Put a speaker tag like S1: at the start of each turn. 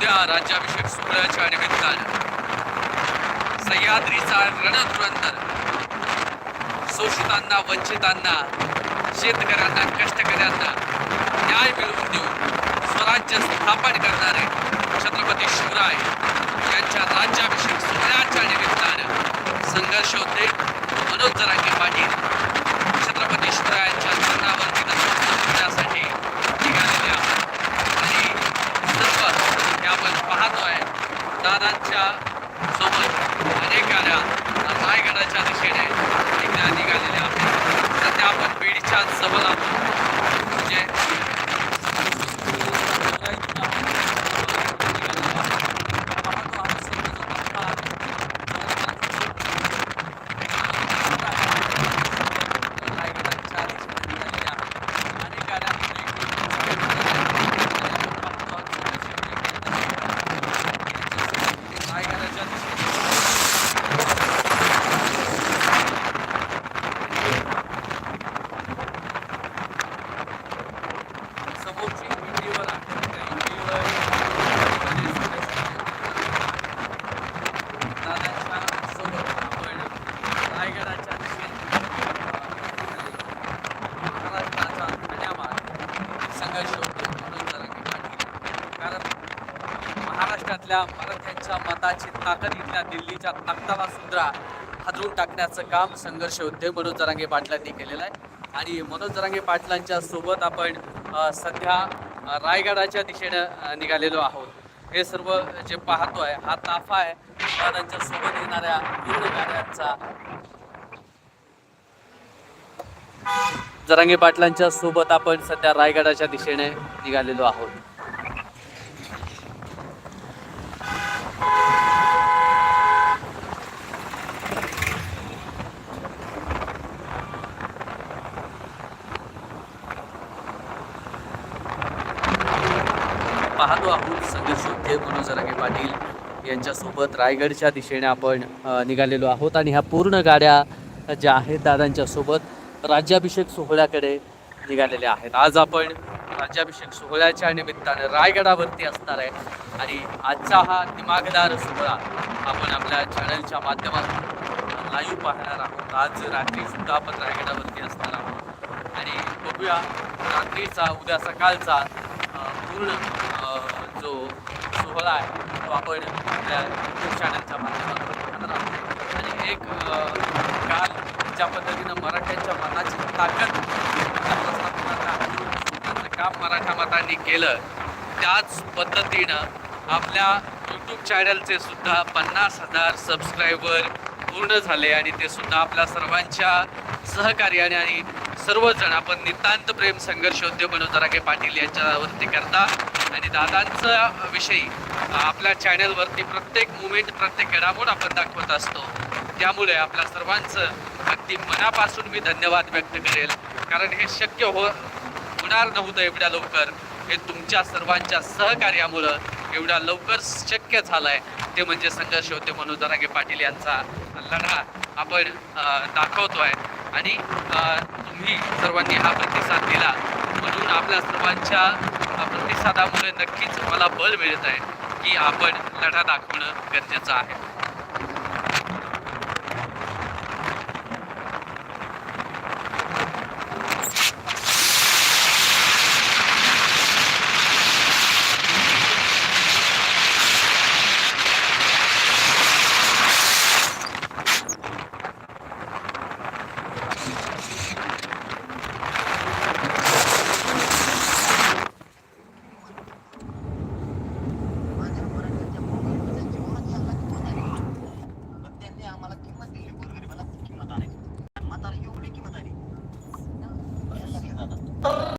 S1: उद्या राज्याभिषेक सोहळ्याच्या निमित्तानं सह्याद्रीचा रणधुरंदर शोषितांना वंचितांना शेतकऱ्यांना कष्टकऱ्यांना न्याय मिळवून देऊन स्वराज्य स्थापन करणारे छत्रपती शिवराय यांच्या राज्याभिषेक सोहळ्याच्या निमित्तानं संघर्ष होते मनोज जरांगे पाटील छत्रपती शिवरायांच्या चरणावरती नतमस्तक होण्यासाठी निघालेले आहोत आणि सर्व हे आपण पाहतोय दादांच्या सोबत अनेक गाड्या रायगडाच्या दिशेने निघण्या निघालेल्या आहेत सध्या आपण बीडच्या जवळ आहोत म्हणजे रायगडाच्या दिशेने समोरची विहिरीवर आहे. त्या विहिरीवर दादांच्या सोबत आपण रायगडाच्या दिशेने महाराष्ट्राचा धन्यवाद संघर्ष होतो म्हणून जरांगे पाटील कारण महाराष्ट्रातल्या मराठ्यांच्या मताची ताकद इथल्या दिल्लीच्या ताकदाला सुद्धा हादरून टाकण्याचं काम संघर्ष होते मनोज जरांगे पाटलांनी केलेलं आहे. आणि मनोज जरांगे पाटलांच्या सोबत आपण सध्या रायगडाच्या दिशेनं निघालेलो आहोत. हे सर्व जे पाहतोय हा ताफा आहे. त्यांच्यासोबत येणाऱ्या पूर्ण गाड्यांचा जरांगे पाटलांच्या सोबत आपण सध्या रायगडाच्या दिशेने निघालेलो आहोत. पाहतो आहोत संघर्ष योद्धे मनोज रागे पाटील यांच्यासोबत रायगडच्या दिशेने आपण निघालेलो आहोत आणि ह्या पूर्ण गाड्या ज्या आहेत दादांच्या सोबत राज्याभिषेक सोहळ्याकडे निघालेल्या आहेत. आज आपण राज्याभिषेक सोहळ्याच्या निमित्ताने रायगडावरती असणार आहे. आणि आजचा हा दिमागदार सोहळा आपण आपल्या चॅनलच्या माध्यमातून लाईव्ह पाहणार आहोत. आज रात्री सुद्धा आपण रायगडावरती असणार आहोत. आणि बघूया रात्रीचा उद्या सकाळचा पूर्ण जो सोहळा आहे तो आपण आपल्या यूट्यूब चॅनलच्या माध्यमातून पाहणार आहोत. आणि एक काल ज्या पद्धतीनं मराठ्यांच्या मनाची ताकद प्रस्थापनाचा त्याचं काम केलं त्याच पद्धतीनं आपल्या यूट्यूब चॅनलचे सुद्धा पन्नास हजार सबस्क्रायबर पूर्ण झाले आणि ते सुद्धा आपल्या सर्वांच्या सहकार्याने आणि सर्वजण आपण नितांत प्रेम संघर्ष उद्योग मनोज पाटील यांच्यावरती करता. आणि दादांचा विषयी आपल्या चॅनलवरती प्रत्येक मुमेंट प्रत्येक घडामोड आपण दाखवत असतो. त्यामुळे आपल्या सर्वांचं अगदी मनापासून मी धन्यवाद व्यक्त करेल. कारण हे शक्य हो होणार नव्हतं एवढ्या लवकर. हे तुमच्या सर्वांच्या सहकार्यामुळं एवढ्या लवकर शक्य झालं आहे ते म्हणजे संघर्ष होते मनोज जरागे पाटील यांचा लढा आपण दाखवतोय. आणि तुम्ही सर्वांनी हा प्रतिसाद दिला म्हणून आपल्या सर्वांच्या प्रतिसादामुळे नक्कीच मला बळ मिळत आहे की आपण लढा दाखवणं गरजेचं आहे.